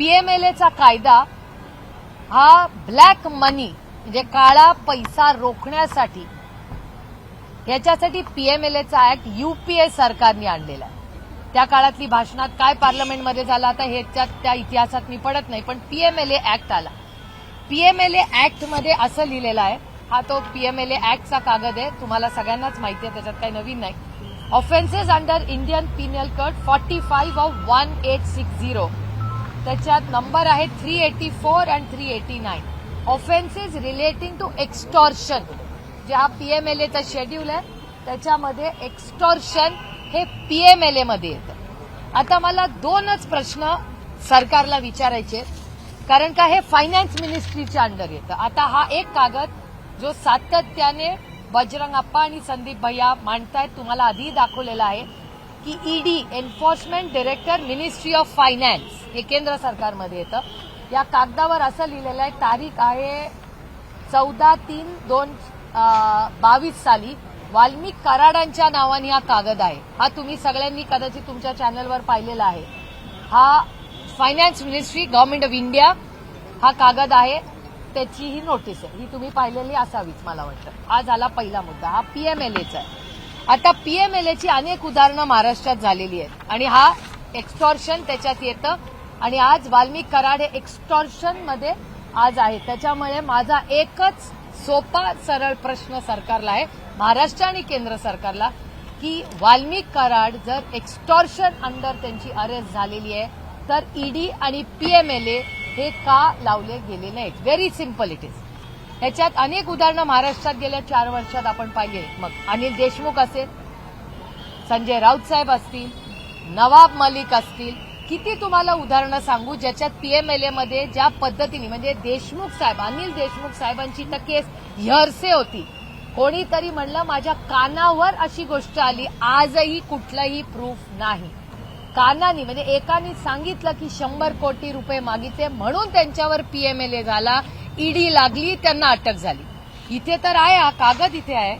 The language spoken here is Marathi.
पीएमएलएचा कायदा हा ब्लॅक मनी म्हणजे काळा पैसा रोखण्यासाठी याच्यासाठी पीएमएलएचा ऍक्ट युपीए सरकारने आणलेला आहे. त्या काळातली भाषणात काय पार्लमेंटमध्ये झालं आता ह्याच्यात त्या इतिहासात मी पडत नाही पण पीएमएलए ऍक्ट आला. पीएमएलए ऍक्टमध्ये असं लिहिलेलं आहे हा तो पीएमएलए ऍक्टचा कागद आहे तुम्हाला सगळ्यांनाच माहिती आहे त्याच्यात काही नवीन नाही. Offences under Indian penal code forty five of one eight six zero त्याच्यात नंबर आहे three eighty four and three eighty nine offences relating to extortion जे हा पीएमएलएचा शेड्यूल आहे त्याच्यामध्ये एक्स्टॉर्शन हे पीएमएलए मध्ये येतं. आता मला दोनच प्रश्न सरकारला विचारायचे आहेत. कारण का हे फायनान्स मिनिस्ट्रीच्या अंडर येतं. आता हा एक कागद जो सातत्याने बजरंग अप्पा आणि संदीप भैया मांडतायत तुम्हाला आधी दाखवलेला आहे की ED enforcement director ministry of finance हे केंद्र सरकारमध्ये येतं. या कागदावर असं लिहिलेलं आहे तारीख आहे चौदा तीन दोन बावीस साली. वाल्मिक कराडांच्या नावाने हा कागद आहे. हा तुम्ही सगळ्यांनी कदाचित तुमच्या चॅनलवर पाहिलेला आहे. हा finance ministry government of India हा कागद आहे. त्याची ही नोटीस आहे. ही तुम्ही पाहिलेली असावीच मला वाटतं. हा झाला पहिला मुद्दा. हा पीएमएलएचा आहे. आता पीएमएलएची अनेक उदाहरणं महाराष्ट्रात झालेली आहेत. आणि हा एक्स्टॉर्शन त्याच्यात येतं. आणि आज वाल्मिक कराड हे एक्स्टॉर्शनमध्ये आज आहे. त्याच्यामुळे माझा एकच सोपा सरळ प्रश्न सरकारला आहे महाराष्ट्र आणि केंद्र सरकारला की वाल्मिक कराड जर एक्स्टॉर्शन अंडर त्यांची अरेस्ट झालेली आहे तर ईडी आणि पीएमएलए हे का लावले गेले नाहीत? व्हेरी सिंपल इट इज ह्याच्यात अनेक उदाहरणं महाराष्ट्रात गेल्या चार वर्षात आपण पाहिले. मग अनिल देशमुख असेल संजय राऊत साहेब असतील नवाब मलिक असतील किती तुम्हाला उदाहरणं सांगू ज्याच्यात पीएमएलए मध्ये ज्या पद्धतीने म्हणजे देशमुख साहेब अनिल देशमुख साहेबांची तर केस हरसे होती. कोणीतरी म्हणलं माझ्या कानावर अशी गोष्ट आली आजही कुठलंही प्रूफ नाही. कानानी म्हणजे एकाने सांगितलं की शंभर कोटी रुपये मागितले म्हणून त्यांच्यावर पीएमएलए झाला ईडी लागली त्यांना अटक झाली. इथे तर आहे हा कागद इथे आहे.